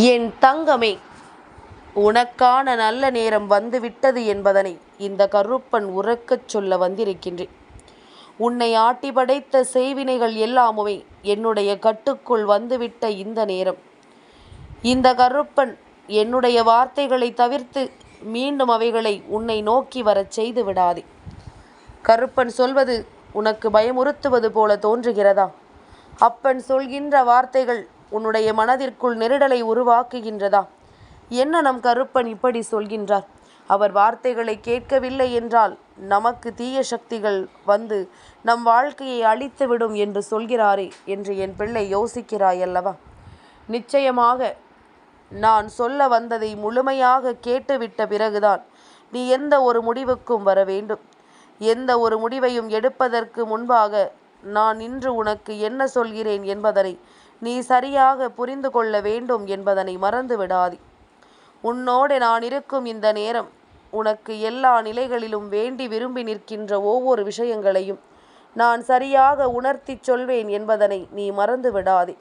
என் தங்கமே உனக்கான நல்ல நேரம் வந்துவிட்டது என்பதனை இந்த கருப்பன் உறக்கச் சொல்ல வந்திருக்கின்றேன். உன்னை ஆட்டி படைத்த செய்வினைகள் எல்லாமுமே என்னுடைய கட்டுக்குள் வந்துவிட்ட இந்த நேரம். இந்த கருப்பன் என்னுடைய வார்த்தைகளை தவிர்த்து மீண்டும் அவைகளை உன்னை நோக்கி வரச் செய்து விடாதே. கருப்பன் சொல்வது உனக்கு பயமுறுத்துவது போல தோன்றுகிறதா? அப்பன் சொல்கின்ற வார்த்தைகள் உன்னுடைய மனதிற்குள் நெருடலை உருவாக்குகின்றதா? என்ன நம் கருப்பன் இப்படி சொல்கின்றார்? அவர் வார்த்தைகளை கேட்கவில்லை என்றால் நமக்கு தீய சக்திகள் வந்து நம் வாழ்க்கையை அழித்துவிடும் என்று சொல்கிறாரே என்று என் பிள்ளை யோசிக்கிறாய் அல்லவா நிச்சயமாக நான் சொல்ல வந்ததை முழுமையாக கேட்டுவிட்ட பிறகுதான் நீ எந்த ஒரு முடிவுக்கும் வர வேண்டும். எந்த ஒரு முடிவையும் எடுப்பதற்கு முன்பாக நான் இன்று உனக்கு என்ன சொல்கிறேன் என்பதனை நீ சரியாக புரிந்து கொள்ள வேண்டும் என்பதனை மறந்து விடாதே. உன்னோடு நான் இருக்கும் இந்த நேரம் உனக்கு எல்லா நிலைகளிலும் வேண்டி விரும்பி நிற்கின்ற ஒவ்வொரு விஷயங்களையும் நான் சரியாக உணர்த்திச் சொல்வேன் என்பதனை நீ மறந்து விடாதே.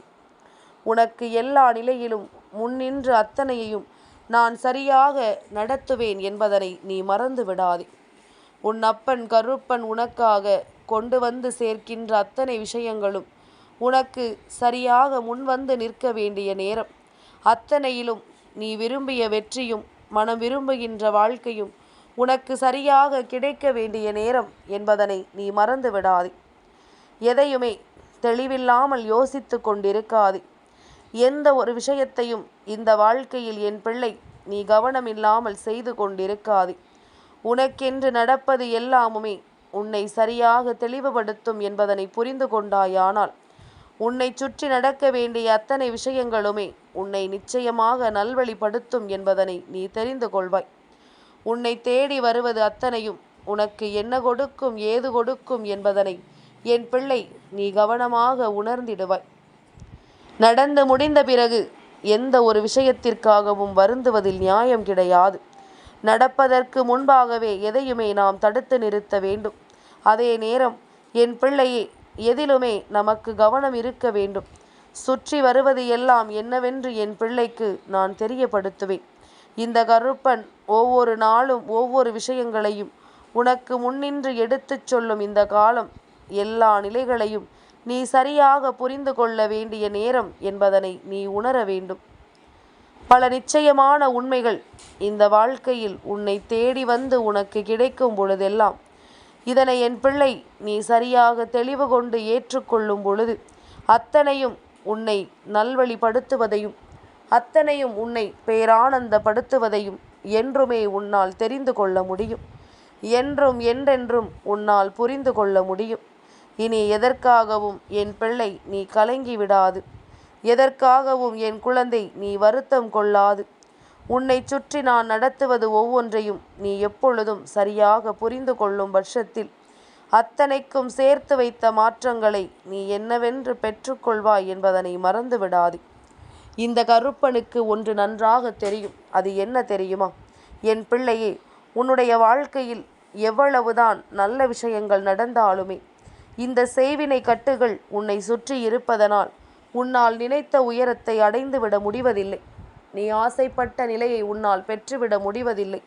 உனக்கு எல்லா நிலையிலும் முன்னின்று அத்தனையையும் நான் சரியாக நடத்துவேன் என்பதனை நீ மறந்து விடாதே. உன் அப்பன் கருப்பன் உனக்காக கொண்டு வந்து சேர்க்கின்ற அத்தனை விஷயங்களும் உனக்கு சரியாக முன்வந்து நிற்க வேண்டிய நேரம். அத்தனையிலும் நீ விரும்பிய வெற்றியும் மனம் விரும்புகின்ற வாழ்க்கையும் உனக்கு சரியாக கிடைக்க வேண்டிய நேரம் என்பதனை நீ மறந்து விடாதே. எதையுமே தெளிவில்லாமல் யோசித்து கொண்டிருக்காதே. எந்த ஒரு விஷயத்தையும் இந்த வாழ்க்கையில் என் பிள்ளை நீ கவனமில்லாமல் செய்து கொண்டிருக்காதே. உனக்கென்று நடப்பது எல்லாமுமே உன்னை சரியாக தெளிவுபடுத்தும் என்பதனை புரிந்து கொண்டாயானால் உன்னை சுற்றி நடக்க வேண்டிய அத்தனை விஷயங்களுமே உன்னை நிச்சயமாக நல்வழிப்படுத்தும் என்பதனை நீ தெரிந்து கொள்வாய். உன்னை தேடி வருவது அத்தனையும் உனக்கு என்ன கொடுக்கும் ஏது கொடுக்கும் என்பதனை என் பிள்ளை நீ கவனமாக உணர்ந்திடுவாய். நடந்து முடிந்த பிறகு எந்த ஒரு விஷயத்திற்காகவும் வருந்துவதில் நியாயம் கிடையாது. நடப்பதற்கு முன்பாகவே எதையுமே நாம் தடுத்து நிறுத்த வேண்டும். அதே நேரம் என் பிள்ளையே எதிலுமே நமக்கு கவனம் இருக்க வேண்டும். சுற்றி வருவது எல்லாம் என்னவென்று என் பிள்ளைக்கு நான் தெரியப்படுத்துவேன். இந்த கருப்பன் ஒவ்வொரு நாளும் ஒவ்வொரு விஷயங்களையும் உனக்கு முன்னின்று எடுத்துச் சொல்லும் இந்த காலம் எல்லா நிலைகளையும் நீ சரியாக புரிந்து கொள்ள வேண்டிய நேரம் என்பதனை நீ உணர வேண்டும். பல நிச்சயமான உண்மைகள் இந்த வாழ்க்கையில் உன்னை தேடி வந்து உனக்கு கிடைக்கும் பொழுதெல்லாம் இதனை என் பிள்ளை நீ சரியாக தெளிவு கொண்டு ஏற்றுக்கொள்ளும் பொழுது அத்தனையும் உன்னை நல்வழிப்படுத்துவதையும் அத்தனையும் உன்னை பேரானந்தப்படுத்துவதையும் என்றுமே உன்னால் தெரிந்து கொள்ள முடியும். என்றும் என்றென்றும் உன்னால் புரிந்து கொள்ள முடியும். இனி எதற்காகவும் என் பிள்ளை நீ கலங்கி விடாது? எதற்காகவும் என் குழந்தை நீ வருத்தம் கொள்ளாது? உன்னை சுற்றி நான் நடத்துவது ஒவ்வொன்றையும் நீ எப்பொழுதும் சரியாக புரிந்து கொள்ளும் பட்சத்தில் அத்தனைக்கும் சேர்த்து வைத்த மாற்றங்களை நீ என்னவென்று பெற்றுக்கொள்வாய் என்பதனை மறந்து விடாதே. இந்த கருப்பனுக்கு ஒன்று நன்றாக தெரியும். அது என்ன தெரியுமா? என் பிள்ளையே உன்னுடைய வாழ்க்கையில் எவ்வளவுதான் நல்ல விஷயங்கள் நடந்தாலுமே இந்த செய்வினை கட்டுகள் உன்னை சுற்றி இருப்பதனால் உன்னால் நினைத்த உயரத்தை அடைந்துவிட முடிவதில்லை. நீ ஆசைப்பட்ட நிலையை உன்னால் பெற்றுவிட முடிவதில்லை.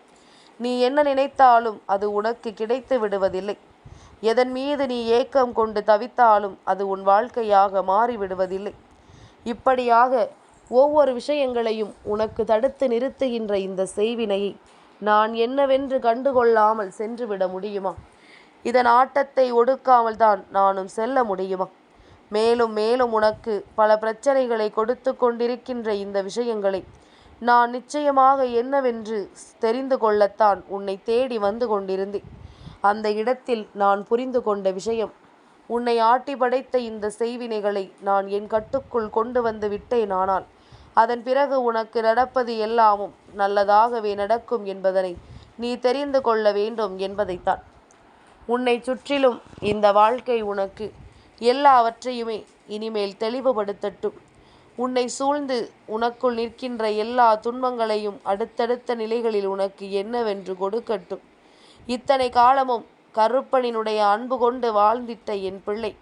நீ என்ன நினைத்தாலும் அது உனக்கு கிடைத்து விடுவதில்லை. எதன் மீது நீ ஏக்கம் கொண்டு தவித்தாலும் அது உன் வாழ்க்கையாக மாறிவிடுவதில்லை. இப்படியாக ஒவ்வொரு விஷயங்களையும் உனக்கு தடுத்து நிறுத்துகின்ற இந்த செய்வினையை நான் என்னவென்று கண்டுகொள்ளாமல் சென்றுவிட முடியுமா? இதன் ஆட்டத்தை ஒடுக்காமல் தான் நானும் செல்ல முடியுமா? மேலும் மேலும் உனக்கு பல பிரச்சனைகளை கொடுத்து கொண்டிருக்கின்ற இந்த விஷயங்களை நான் நிச்சயமாக என்னவென்று தெரிந்து கொள்ளத்தான் உன்னை தேடி வந்து கொண்டிருந்தேன். அந்த இடத்தில் நான் புரிந்து கொண்ட விஷயம் உன்னை ஆட்டி படைத்த இந்த செய்வினைகளை நான் என் கட்டுக்குள் கொண்டு வந்து விட்டேன் ஆனால் அதன் பிறகு உனக்கு நடப்பது எல்லாமும் நல்லதாகவே நடக்கும் என்பதனை நீ தெரிந்து கொள்ள வேண்டும் என்பதைத்தான். உன்னை சுற்றிலும் இந்த வாழ்க்கை உனக்கு எல்லாவற்றையுமே இனிமேல் தெளிவுபடுத்தட்டும். உன்னை சூழ்ந்து உனக்குள் நிற்கின்ற எல்லா துன்பங்களையும் அடுத்தடுத்த நிலைகளில் உனக்கு என்னவென்று கொடுக்கட்டும். இத்தனை காலமும் கருப்பனினுடைய அன்பு கொண்டு வாழ்ந்திட்ட என் பிள்ளை.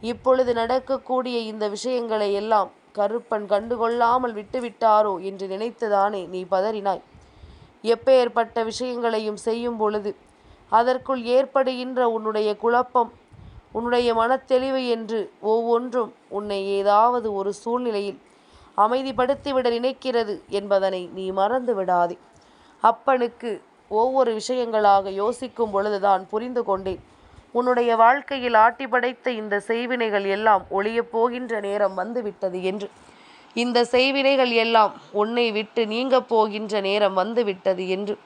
இப்பொழுது நடக்கக்கூடிய இந்த விஷயங்களை எல்லாம் கருப்பன் கண்டுகொள்ளாமல் விட்டுவிட்டாரோ என்று நினைத்துதானே நீ பதறினாய். எப்பேற்பட்ட விஷயங்களையும் செய்யும் பொழுது அதற்குள் ஏற்படுகின்ற உன்னுடைய குழப்பம் உன்னுடைய மனத்தெளிவு என்று ஒவ்வொன்றும் உன்னை ஏதாவது ஒரு சூழ்நிலையில் அமைதிப்படுத்திவிட நினைக்கிறது என்பதனை நீ மறந்து விடாதே. அப்பனுக்கு ஒவ்வொரு விஷயங்களாக யோசிக்கும் பொழுதுதான் புரிந்து கொண்டேன். உன்னுடைய வாழ்க்கையில் ஆட்டி படைத்த இந்த செய்வினைகள் எல்லாம் ஒளியப் போகின்ற நேரம் வந்துவிட்டது என்று. இந்த செய்வினைகள் எல்லாம் உன்னை விட்டு நீங்கப் போகின்ற நேரம் வந்துவிட்டது என்று.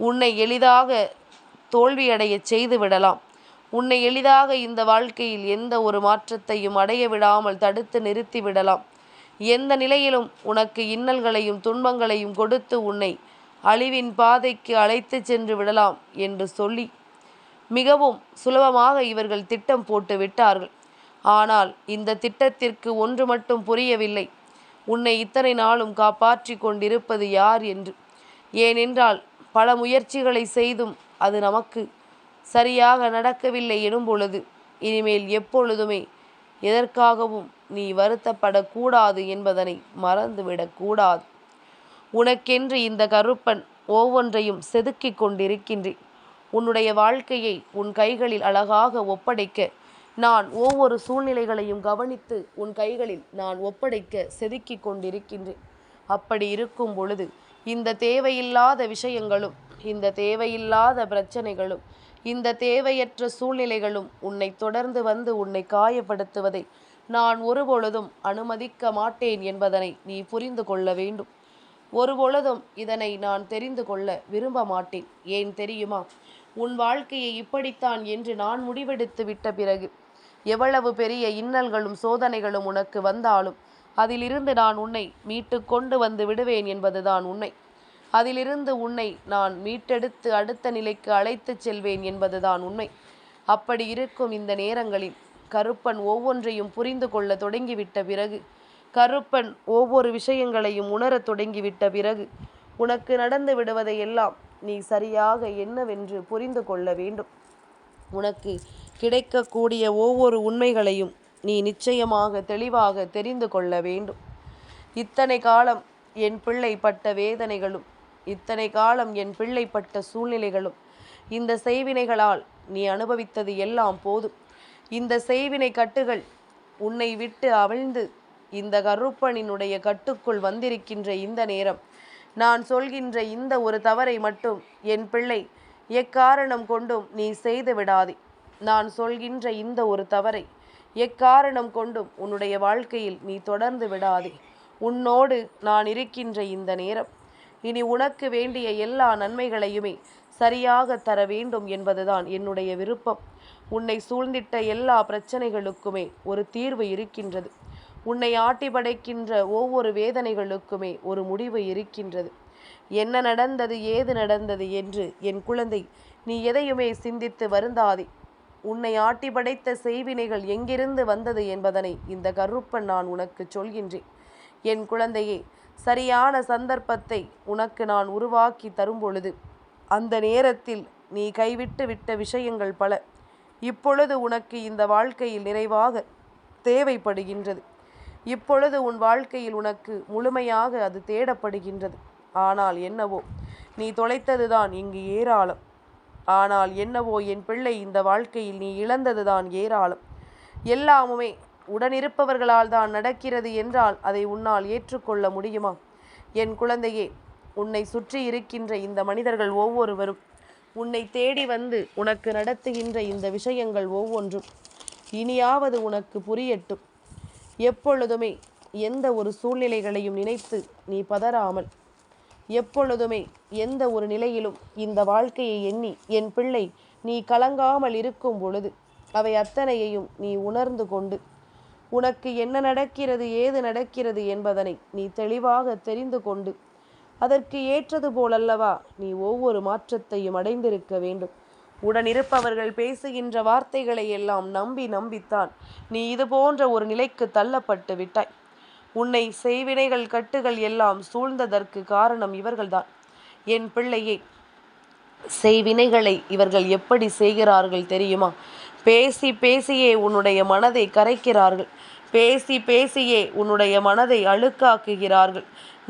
உன்னை எளிதாக தோல்வியடையச் செய்து விடலாம். உன்னை எளிதாக இந்த வாழ்க்கையில் எந்த ஒரு மாற்றத்தையும் அடைய விடாமல் தடுத்து நிறுத்தி விடலாம். எந்த நிலையிலும் உனக்கு இன்னல்களையும் துன்பங்களையும் கொடுத்து உன்னை அழிவின் பாதைக்கு அழைத்து சென்று விடலாம் என்று சொல்லி மிகவும் சுலபமாக இவர்கள் திட்டம் போட்டு விட்டார்கள். ஆனால் இந்த திட்டத்திற்கு ஒன்று மட்டும் புரியவில்லை. உன்னை இத்தனை நாளும் காப்பாற்றி கொண்டிருப்பது யார் என்று? ஏனென்றால் பல முயற்சிகளை செய்தும் அது நமக்கு சரியாக நடக்கவில்லை எனும் பொழுது இனிமேல் எப்பொழுதுமே எதற்காகவும் நீ வருத்தப்படக்கூடாது என்பதனை மறந்துவிடக்கூடாது உனக்கென்று இந்த கருப்பன் ஒவ்வொன்றையும் செதுக்கிக் கொண்டிருக்கின்றேன். உன்னுடைய வாழ்க்கையை உன் கைகளில் அழகாக ஒப்படைக்க நான் ஒவ்வொரு சூழ்நிலைகளையும் கவனித்து உன் கைகளில் நான் ஒப்படைக்க செதுக்கிக் கொண்டிருக்கின்றேன். அப்படி இருக்கும் பொழுது இந்த தேவையில்லாத விஷயங்களும் இந்த தேவையில்லாத பிரச்சனைகளும் இந்த தேவையற்ற சூழ்நிலைகளும் உன்னை தொடர்ந்து வந்து உன்னை காயப்படுத்துவதை நான் ஒருபொழுதும் அனுமதிக்க மாட்டேன் என்பதனை நீ புரிந்து கொள்ள வேண்டும். ஒருபொழுதும் இதனை நான் தெரிந்து கொள்ள விரும்ப மாட்டேன். ஏன் தெரியுமா? உன் வாழ்க்கையை இப்படித்தான் என்று நான் முடிவெடுத்து விட்ட பிறகு எவ்வளவு பெரிய இன்னல்களும் சோதனைகளும் உனக்கு வந்தாலும் அதிலிருந்து நான் உன்னை மீட்டு கொண்டு வந்து விடுவேன் என்பதுதான் உண்மை. அதிலிருந்து உன்னை நான் மீட்டெடுத்து அடுத்த நிலைக்கு அழைத்துச் செல்வேன் என்பதுதான் உண்மை. அப்படி இருக்கும் இந்த நேரங்களில் கருப்பன் ஒவ்வொன்றையும் புரிந்து கொள்ள தொடங்கிவிட்ட பிறகு கருப்பன் ஒவ்வொரு விஷயங்களையும் உணரத் தொடங்கிவிட்ட பிறகு உனக்கு நடந்து விடுவதை எல்லாம் நீ சரியாக என்னவென்று புரிந்து கொள்ள வேண்டும். உனக்கு கிடைக்கக்கூடிய ஒவ்வொரு உண்மைகளையும் நீ நிச்சயமாக தெளிவாக தெரிந்து கொள்ள வேண்டும். இத்தனை காலம் என் பிள்ளை பட்ட வேதனைகளும் இத்தனை காலம் என் பிள்ளைப்பட்ட சூழ்நிலைகளும் இந்த செய்வினைகளால் நீ அனுபவித்தது எல்லாம் போதும். இந்த செய்வினை கட்டுகள் உன்னை விட்டு அவிழ்ந்து இந்த கருப்பனினுடைய கட்டுக்குள் வந்திருக்கின்ற இந்த நேரம் நான் சொல்கின்ற இந்த ஒரு தவறை மட்டும் என் பிள்ளை எக்காரணம் கொண்டும் நீ செய்து விடாதே. நான் சொல்கின்ற இந்த ஒரு தவறை எக்காரணம் கொண்டும் உன்னுடைய வாழ்க்கையில் நீ தொடர்ந்து விடாதே. உன்னோடு நான் இருக்கின்ற இந்த நேரம் இனி உனக்கு வேண்டிய எல்லா நன்மைகளையுமே சரியாக தர வேண்டும் என்பதுதான் என்னுடைய விருப்பம். உன்னை சூழ்ந்திட்ட எல்லா பிரச்சனைகளுக்குமே ஒரு தீர்வு இருக்கின்றது. உன்னை ஆட்டி படைக்கின்ற ஒவ்வொரு வேதனைகளுக்குமே ஒரு முடிவு இருக்கின்றது. என்ன நடந்தது ஏது நடந்தது என்று என் குழந்தை நீ எதையுமே சிந்தித்து வருந்தாதே. உன்னை ஆட்டி படைத்த செய்வினைகள் எங்கிருந்து வந்தது என்பதனை இந்த கருப்பன் நான் உனக்கு சொல்கின்றேன். என் குழந்தையே சரியான சந்தர்ப்பத்தை உனக்கு நான் உருவாக்கி தரும்பொழுது அந்த நேரத்தில் நீ கைவிட்டு விட்ட விஷயங்கள் பல. இப்பொழுது உனக்கு இந்த வாழ்க்கையில் நிறைவாக தேவைப்படுகின்றது. இப்பொழுது உன் வாழ்க்கையில் உனக்கு முழுமையாக அது தேடப்படுகின்றது. ஆனால் என்னவோ நீ தொலைத்ததுதான் இங்கு ஏராளம். ஆனால் என்னவோ என் பிள்ளை இந்த வாழ்க்கையில் நீ இழந்ததுதான் ஏராளம். எல்லாமுமே உடனிருப்பவர்களால் தான் நடக்கிறது என்றால் அதை உன்னால் ஏற்றுக்கொள்ள முடியுமா? என் குழந்தையே உன்னை சுற்றி இருக்கின்ற இந்த மனிதர்கள் ஒவ்வொருவரும் உன்னை தேடி வந்து உனக்கு நடத்துகின்ற இந்த விஷயங்கள் ஒவ்வொன்றும் இனியாவது உனக்கு புரியட்டும். எப்பொழுதுமே எந்த ஒரு சூழ்நிலைகளையும் நினைத்து நீ பதறாமல் எப்பொழுதுமே எந்த ஒரு நிலையிலும் இந்த வாழ்க்கையை எண்ணி என் பிள்ளை நீ கலங்காமல் இருக்கும் பொழுது அவை அத்தனையையும் நீ உணர்ந்து கொண்டு உனக்கு என்ன நடக்கிறது ஏது நடக்கிறது என்பதனை நீ தெளிவாக தெரிந்து கொண்டு அதற்கு ஏற்றது போலல்லவா நீ ஒவ்வொரு மாற்றத்தையும் அடைந்திருக்க வேண்டும். உடனிருப்பவர்கள் பேசுகின்ற வார்த்தைகளை எல்லாம் நம்பி நம்பித்தான் நீ இது போன்ற ஒரு நிலைக்கு தள்ளப்பட்டு விட்டாய். உன்னை செய்வினைகள் கட்டுகள் எல்லாம் சூழ்ந்ததற்கு காரணம் இவர்கள்தான். என் பிள்ளையே செய்வினைகளை இவர்கள் எப்படி செய்கிறார்கள் தெரியுமா? பேசி பேசியே உன்னுடைய மனதை கரைக்கிறார்கள். பேசி பேசியே உன்னுடைய மனதை அழுக்காக்குகிறார்கள்.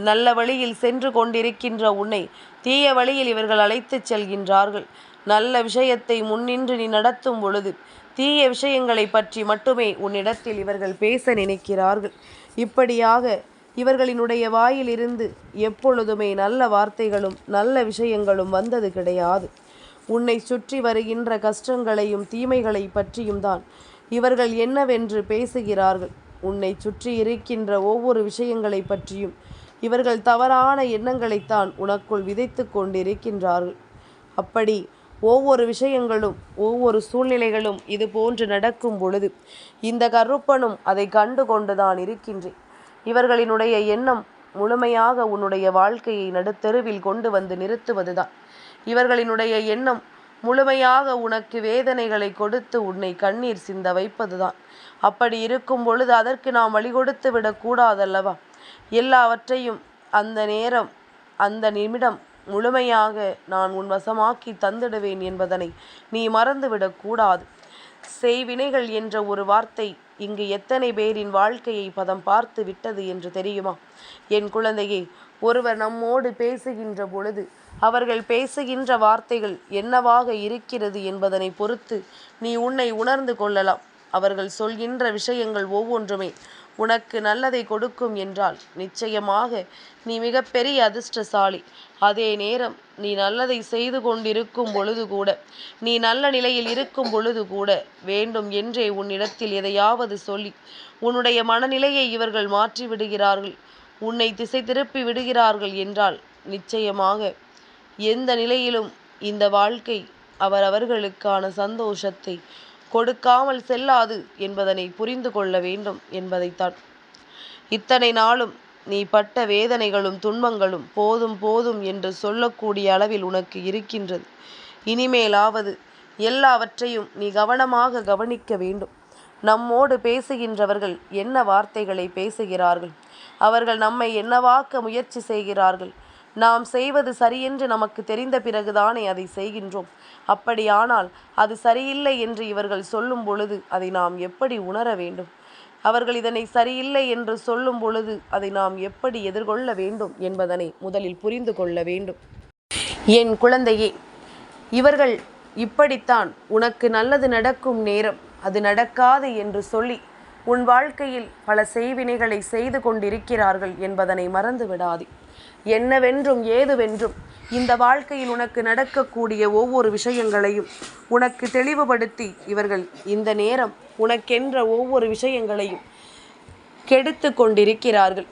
நல்ல வழியில் சென்று கொண்டிருக்கின்ற உன்னை தீய வழியில் இவர்கள் அழைத்துச் செல்கின்றார்கள். நல்ல விஷயத்தை முன்னின்று நீ நடத்தும் பொழுது தீய விஷயங்களை பற்றி மட்டுமே உன்னிடத்தில் இவர்கள் பேச நினைக்கிறார்கள். இப்படியாக இவர்களினுடைய வாயிலிருந்து எப்பொழுதுமே நல்ல வார்த்தைகளும் நல்ல விஷயங்களும் வந்தது கிடையாது. உன்னை சுற்றி வருகின்ற கஷ்டங்களையும் தீமைகளை பற்றியும் தான். இவர்கள் என்னவென்று பேசுகிறார்கள்? உன்னை சுற்றி இருக்கின்ற ஒவ்வொரு விஷயங்களை பற்றியும். இவர்கள் தவறான எண்ணங்களைத்தான் உனக்குள் விதைத்து கொண்டிருக்கின்றார்கள். அப்படி ஒவ்வொரு விஷயங்களும் ஒவ்வொரு சூழ்நிலைகளும் இது போன்று நடக்கும் பொழுது இந்த கருப்பனும் அதை கண்டு கொண்டுதான் இருக்கின்றேன். இவர்களினுடைய எண்ணம் முழுமையாக உன்னுடைய வாழ்க்கையை நடுத்தெருவில் கொண்டு வந்து நிறுத்துவதுதான். இவர்களினுடைய எண்ணம் முழுமையாக உனக்கு வேதனைகளை கொடுத்து உன்னை கண்ணீர் சிந்த வைப்பதுதான். அப்படி இருக்கும் பொழுது அதற்கு நாம் வழி கொடுத்து விடக்கூடாதல்லவா எல்லாவற்றையும் அந்த நேரம் அந்த நிமிடம் முழுமையாக நான் உன் வசமாக்கி தந்திடுவேன் என்பதனை நீ மறந்துவிடக்கூடாது செய்வினைகள் என்ற ஒரு வார்த்தை இங்கு எத்தனை பேரின் வாழ்க்கையை பதம் பார்த்து விட்டது என்று தெரியுமா? என் குழந்தையே ஒருவர் நம்மோடு பேசுகின்ற பொழுது அவர்கள் பேசுகின்ற வார்த்தைகள் என்னவாக இருக்கிறது என்பதனை பொறுத்து நீ உன்னை உணர்ந்து கொள்ளலாம். அவர்கள் சொல்கின்ற விஷயங்கள் ஒவ்வொன்றுமே உனக்கு நல்லதை கொடுக்கும் என்றால் நிச்சயமாக நீ மிகப்பெரிய அதிர்ஷ்டசாலி. அதே நேரம் நீ நல்லதை செய்து கொண்டிருக்கும் பொழுது கூட நீ நல்ல நிலையில் இருக்கும் பொழுது கூட வேண்டும் என்றே உன்னிடத்தில் எதையாவது சொல்லி உன்னுடைய மனநிலையை இவர்கள் மாற்றி விடுகிறார்கள் உன்னை திசை திருப்பி விடுகிறார்கள் என்றால் நிச்சயமாக எந்த நிலையிலும் இந்த வாழ்க்கை அவரவர்களுக்கான சந்தோஷத்தை கொடுக்காமல் செல்லாது என்பதனை புரிந்து கொள்ள வேண்டும் என்பதைத்தான். இத்தனை நாளும் நீ பட்ட வேதனைகளும் துன்பங்களும் போதும் போதும் என்று சொல்லக்கூடிய அளவில் உனக்கு இருக்கின்றது. இனிமேலாவது எல்லாவற்றையும் நீ கவனமாக கவனிக்க வேண்டும். நம்மோடு பேசுகின்றவர்கள் என்ன வார்த்தைகளை பேசுகிறார்கள்? அவர்கள் நம்மை என்னவாக்க முயற்சி செய்கிறார்கள்? நாம் செய்வது சரியென்று நமக்கு தெரிந்த பிறகுதானே அதை செய்கின்றோம். அப்படியானால் அது சரியில்லை என்று இவர்கள் சொல்லும் பொழுது அதை நாம் எப்படி உணர வேண்டும்? அவர்கள் இதனை சரியில்லை என்று சொல்லும் பொழுது அதை நாம் எப்படி எதிர்கொள்ள வேண்டும் என்பதனை முதலில் புரிந்து கொள்ள வேண்டும். என் குழந்தையே இவர்கள் இப்படித்தான் உனக்கு நல்லது நடக்கும் நேரம் அது நடக்காது என்று சொல்லி உன் வாழ்க்கையில் பல செய்வினைகளை செய்து கொண்டிருக்கிறார்கள் என்பதனை மறந்து விடாதே என்னவென்றும் ஏதுவென்றும் இந்த வாழ்க்கையில் உனக்கு நடக்கக்கூடிய ஒவ்வொரு விஷயங்களையும் உனக்கு தெளிவுபடுத்தி இவர்கள் இந்த நேரம் உனக்கென்ற ஒவ்வொரு விஷயங்களையும் கெடுத்து கொண்டிருக்கிறார்கள்.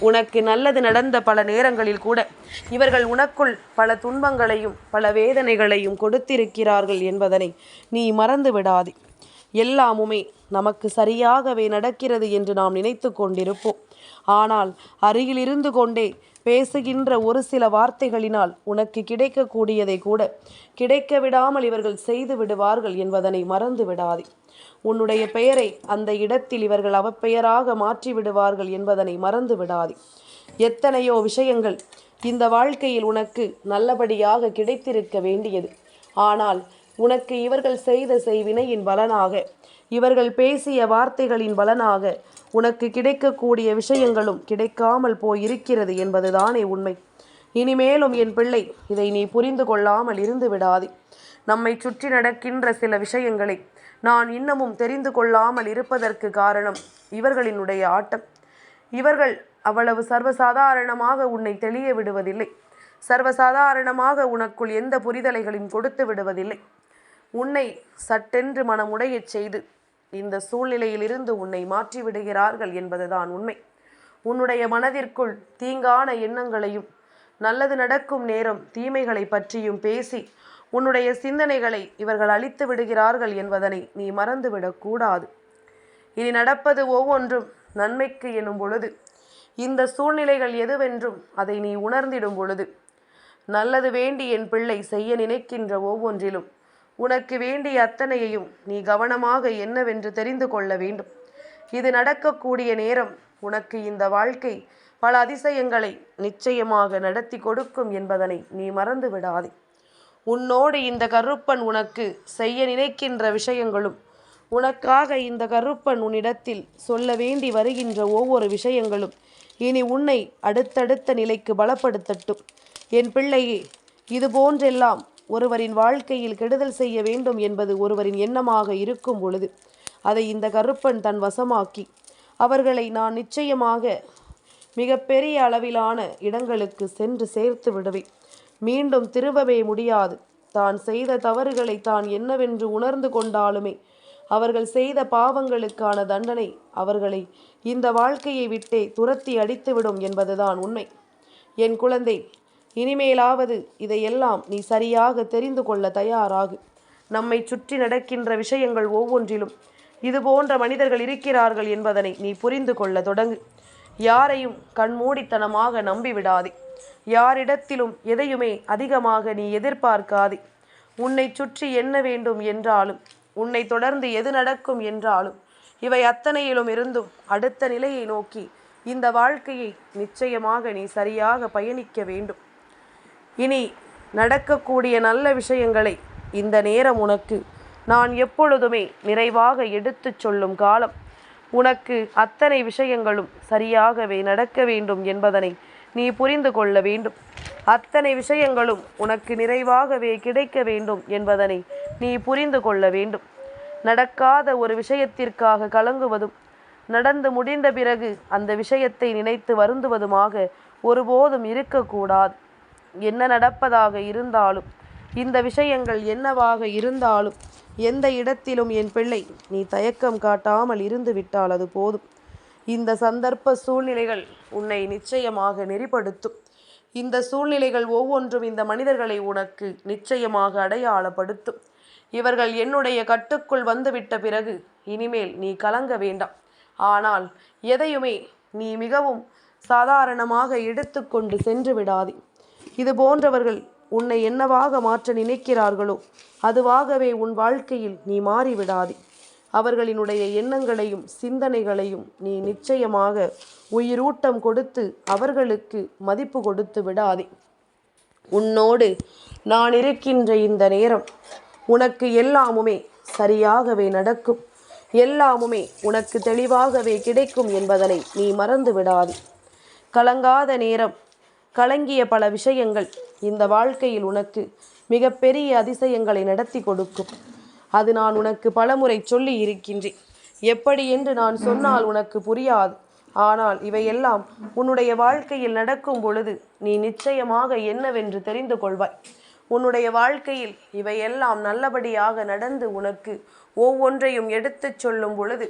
உனக்கு நல்லது நடந்த பல நேரங்களில் கூட இவர்கள் உனக்குள் பல துன்பங்களையும் பல வேதனைகளையும் கொடுத்திருக்கிறார்கள் என்பதனை நீ மறந்து விடாதே எல்லாமுமே நமக்கு சரியாகவே நடக்கிறது என்று நாம் நினைத்து கொண்டிருப்போம். ஆனால் அருகில் இருந்து கொண்டே பேசுகின்ற ஒரு சில வார்த்தைகளினால் உனக்கு கிடைக்கக்கூடியதை கூட கிடைக்க விடாமல் இவர்கள் செய்து விடுவார்கள் என்பதனை மறந்து விடாதே. உன்னுடைய பெயரை அந்த இடத்தில் இவர்கள் அவப்பெயராக மாற்றி விடுவார்கள் என்பதனை மறந்து விடாதே. எத்தனையோ விஷயங்கள் இந்த வாழ்க்கையில் உனக்கு நல்லபடியாக கிடைத்திருக்க வேண்டியது. ஆனால் உனக்கு இவர்கள் செய்த செய்வினையின் பலனாக இவர்கள் பேசிய வார்த்தைகளின் பலனாக உனக்கு கிடைக்கக்கூடிய விஷயங்களும் கிடைக்காமல் போயிருக்கிறது என்பதுதானே உண்மை. இனிமேலும் என் பிள்ளை இதை நீ புரிந்து கொள்ளாமல் இருந்து விடாதே. நம்மை சுற்றி நடக்கின்ற சில விஷயங்களை நான் இன்னமும் தெரிந்து கொள்ளாமல் இருப்பதற்கு காரணம் இவர்களினுடைய ஆட்டம். இவர்கள் அவ்வளவு சர்வசாதாரணமாக உன்னை தெளிய விடுவதில்லை. சர்வசாதாரணமாக உனக்குள் எந்த புரிதலைகளையும் கொடுத்து விடுவதில்லை. உன்னை சட்டென்று மனமுடையச் செய்து இந்த சூழ்நிலையிலிருந்து உன்னை மாற்றி விடுகிறார்கள் என்பதுதான் உண்மை. உன்னுடைய மனதிற்குள் தீங்கான எண்ணங்களையும் நல்லது நடக்கும் நேரம் தீமைகளை பற்றியும் பேசி உன்னுடைய சிந்தனைகளை இவர்கள் அழித்து விடுகிறார்கள் என்பதனை நீ மறந்துவிடக்கூடாது இனி நடப்பது ஒவ்வொன்றும் நன்மைக்கு எனும் பொழுது இந்த சூழ்நிலைகள் எதுவென்றும் அதை நீ உணர்ந்திடும் பொழுது நல்லது வேண்டி என் பிள்ளை செய்ய நினைக்கின்ற ஒவ்வொன்றிலும் உனக்கு வேண்டிய அத்தனையையும் நீ கவனமாக என்னவென்று தெரிந்து கொள்ள வேண்டும். இது நடக்கக்கூடிய நேரம் உனக்கு இந்த வாழ்க்கை பல அதிசயங்களை நிச்சயமாக நடத்தி கொடுக்கும் என்பதனை நீ மறந்து விடாதே. உன்னோடு இந்த கருப்பன் உனக்கு செய்ய நினைக்கின்ற விஷயங்களும் உனக்காக இந்த கருப்பன் உன்னிடத்தில் சொல்ல வேண்டி வருகின்ற ஒவ்வொரு விஷயங்களும் இனி உன்னை அடுத்தடுத்த நிலைக்கு பலப்படுத்தட்டும். என் பிள்ளையே இது போன்றெல்லாம் ஒருவரின் வாழ்க்கையில் கெடுதல் செய்ய வேண்டும் என்பது ஒருவரின் எண்ணமாக இருக்கும் பொழுது அதை இந்த கருப்பன் தன் வசமாக்கி அவர்களை நான் நிச்சயமாக மிகப்பெரிய அளவிலான இடங்களுக்கு சென்று சேர்த்து விடுவேன். மீண்டும் திரும்பவே முடியாது. தான் செய்த தவறுகளை தான் என்னவென்று உணர்ந்து கொண்டாலுமே அவர்கள் செய்த பாவங்களுக்கான தண்டனை அவர்களை இந்த வாழ்க்கையை விட்டே துரத்தி அடித்துவிடும் என்பதுதான் உண்மை. என் குழந்தை இனிமேலாவது இதையெல்லாம் நீ சரியாக தெரிந்து கொள்ள தயாராகு. நம்மை சுற்றி நடக்கின்ற விஷயங்கள் ஒவ்வொன்றிலும் இது போன்ற மனிதர்கள் இருக்கிறார்கள் என்பதனை நீ புரிந்து கொள்ள தொடங்கு. யாரையும் கண்மூடித்தனமாக நம்பிவிடாதே. யாரிடத்திலும் எதையுமே அதிகமாக நீ எதிர்பார்க்காதே. உன்னை சுற்றி என்ன வேண்டும் என்றாலும் உன்னை தொடர்ந்து எது நடக்கும் என்றாலும் இவை அத்தனையிலும் இருந்தும் அடுத்த நிலையை நோக்கி இந்த வாழ்க்கையை நிச்சயமாக நீ சரியாக பயணிக்க வேண்டும். இனி நடக்கக்கூடிய நல்ல விஷயங்களை இந்த நேரம் உனக்கு நான் எப்பொழுதுமே நிறைவாக எடுத்துச் சொல்லும் காலம். உனக்கு அத்தனை விஷயங்களும் சரியாகவே நடக்க வேண்டும் என்பதனை நீ புரிந்து கொள்ள வேண்டும். அத்தனை விஷயங்களும் உனக்கு நிறைவாகவே கிடைக்க வேண்டும் என்பதனை நீ புரிந்து கொள்ள வேண்டும். நடக்காத ஒரு விஷயத்திற்காக கலங்குவதும் நடந்து முடிந்த பிறகு அந்த விஷயத்தை நினைத்து வருந்துவதுமாக ஒருபோதும் இருக்கக்கூடாது. என்ன நடப்பதாக இருந்தாலும் இந்த விஷயங்கள் என்னவாக இருந்தாலும் எந்த இடத்திலும் என் பிள்ளை நீ தயக்கம் காட்டாமல் இருந்து விட்டால் அது போதும். இந்த சந்தர்ப்ப சூழ்நிலைகள் உன்னை நிச்சயமாக நெறிப்படுத்தும். இந்த சூழ்நிலைகள் ஒவ்வொன்றும் இந்த மனிதர்களை உனக்கு நிச்சயமாக அடையாளப்படுத்தும். இவர்கள் என்னுடைய கட்டுக்குள் வந்துவிட்ட பிறகு இனிமேல் நீ கலங்க வேண்டாம். ஆனால் எதையுமே நீ மிகவும் சாதாரணமாக எடுத்துக்கொண்டு சென்று விடாதே. இது போன்றவர்கள் உன்னை என்னவாக மாற்ற நினைக்கிறார்களோ அதுவாகவே உன் வாழ்க்கையில் நீ மாறிவிடாதே. அவர்களினுடைய எண்ணங்களையும் சிந்தனைகளையும் நீ நிச்சயமாக உயிரூட்டம் கொடுத்து அவர்களுக்கு மதிப்பு கொடுத்து விடாதே. உன்னோடு நான் இருக்கின்ற இந்த நேரம் உனக்கு எல்லாமுமே சரியாகவே நடக்கும். எல்லாமுமே உனக்கு தெளிவாகவே கிடைக்கும் என்பதனை நீ மறந்து விடாதே கலங்காத நேரம் கலங்கிய பல விஷயங்கள் இந்த வாழ்க்கையில் உனக்கு மிகப்பெரிய அதிசயங்களை நடத்தி கொடுக்கும். அது நான் உனக்கு பலமுறை சொல்லி இருக்கின்றேன். எப்படி என்று நான் சொன்னால் உனக்கு புரியாது. ஆனால் இவையெல்லாம் உன்னுடைய வாழ்க்கையில் நடக்கும் பொழுது நீ நிச்சயமாக என்னவென்று தெரிந்து கொள்வாய். உன்னுடைய வாழ்க்கையில் இவையெல்லாம் நல்லபடியாக நடந்து உனக்கு ஒவ்வொன்றையும் எடுத்துச் சொல்லும் பொழுது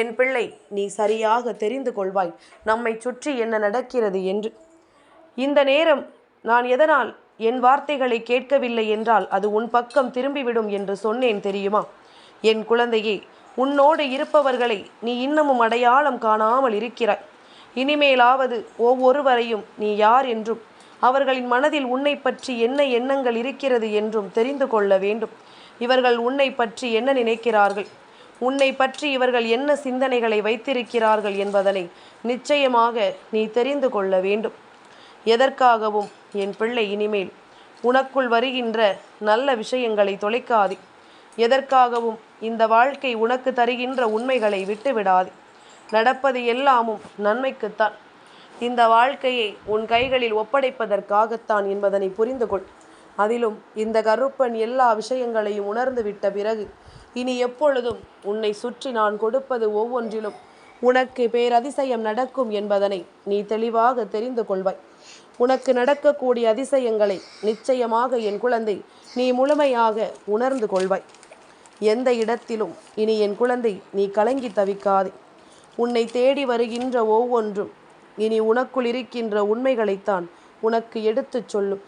என் பிள்ளை நீ சரியாக தெரிந்து கொள்வாய். நம்மை சுற்றி என்ன நடக்கிறது என்று இந்த நேரம் நான் எதனால் என் வார்த்தைகளை கேட்கவில்லை என்றால் அது உன் பக்கம் திரும்பிவிடும் என்று சொன்னேன் தெரியுமா? என் குழந்தையே உன்னோடு இருப்பவர்களை நீ இன்னமும் அடையாளம் காணாமல் இருக்கிறாய். இனிமேலாவது ஒவ்வொருவரையும் நீ யார் என்றும் அவர்களின் மனதில் உன்னை பற்றி என்ன எண்ணங்கள் இருக்கிறது என்றும் தெரிந்து கொள்ள வேண்டும். இவர்கள் உன்னை பற்றி என்ன நினைக்கிறார்கள்? உன்னை பற்றி இவர்கள் என்ன சிந்தனைகளை வைத்திருக்கிறார்கள் என்பதனை நிச்சயமாக நீ தெரிந்து கொள்ள வேண்டும். எதற்காகவும்? என் பிள்ளை இனிமேல் உனக்குள் வருகின்ற நல்ல விஷயங்களை தொலைக்காதே. எதற்காகவும் இந்த வாழ்க்கை உனக்கு தருகின்ற உண்மைகளை விட்டுவிடாதே. நடப்பது எல்லாமும் நன்மைக்குத்தான். இந்த வாழ்க்கையை உன் கைகளில் ஒப்படைப்பதற்காகத்தான் என்பதனை புரிந்து கொள் அதிலும் இந்த கருப்பன் எல்லா விஷயங்களையும் உணர்ந்துவிட்ட பிறகு இனி எப்பொழுதும் உன்னை சுற்றி நான் கொடுப்பது ஒவ்வொன்றிலும் உனக்கு பேரதிசயம் நடக்கும் என்பதனை நீ தெளிவாக தெரிந்து கொள்வாய். உனக்கு நடக்கக்கூடிய அதிசயங்களை நிச்சயமாக என் குழந்தை நீ முழுமையாக உணர்ந்து கொள்வாய். எந்த இடத்திலும் இனி என் குழந்தை நீ கலங்கி தவிக்காதே. உன்னை தேடி வருகின்ற ஒவ்வொன்றும் இனி உனக்குள் இருக்கின்ற உண்மைகளைத்தான் உனக்கு எடுத்துச் சொல்லும்.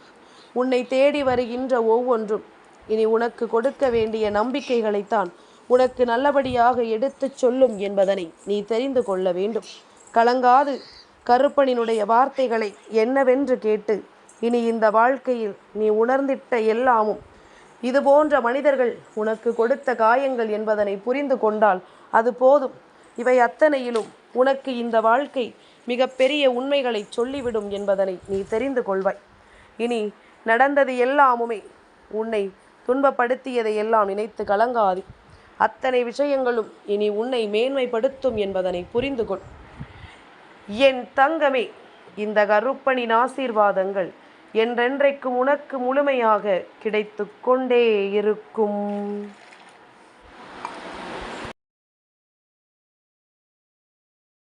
உன்னை தேடி வருகின்ற ஒவ்வொன்றும் இனி உனக்கு கொடுக்க வேண்டிய நம்பிக்கைகளைத்தான் உனக்கு நல்லபடியாக எடுத்துச் சொல்லும் என்பதனை நீ தெரிந்து கொள்ள வேண்டும். கலங்காது. கருப்பனினுடைய வார்த்தைகளை என்னவென்று கேட்டு இனி இந்த வாழ்க்கையில் நீ உணர்ந்திட்ட எல்லாமும் இது போன்ற மனிதர்கள் உனக்கு கொடுத்த காயங்கள் என்பதனை புரிந்து கொண்டால் அது போதும். இவை அத்தனையிலும் உனக்கு இந்த வாழ்க்கை மிகப்பெரிய உண்மைகளை சொல்லிவிடும் என்பதனை நீ தெரிந்து கொள்வாய். இனி நடந்தது எல்லாமுமே உன்னை துன்பப்படுத்தியதை எல்லாம் நினைத்து கலங்காது. அத்தனை விஷயங்களும் இனி உன்னை மேன்மைப்படுத்தும் என்பதனை புரிந்து கொள். என் தங்கமே இந்த கருப்பனின் ஆசீர்வாதங்கள் என்றென்றைக்கும் உனக்கு முழுமையாக கிடைத்து கொண்டே இருக்கும்.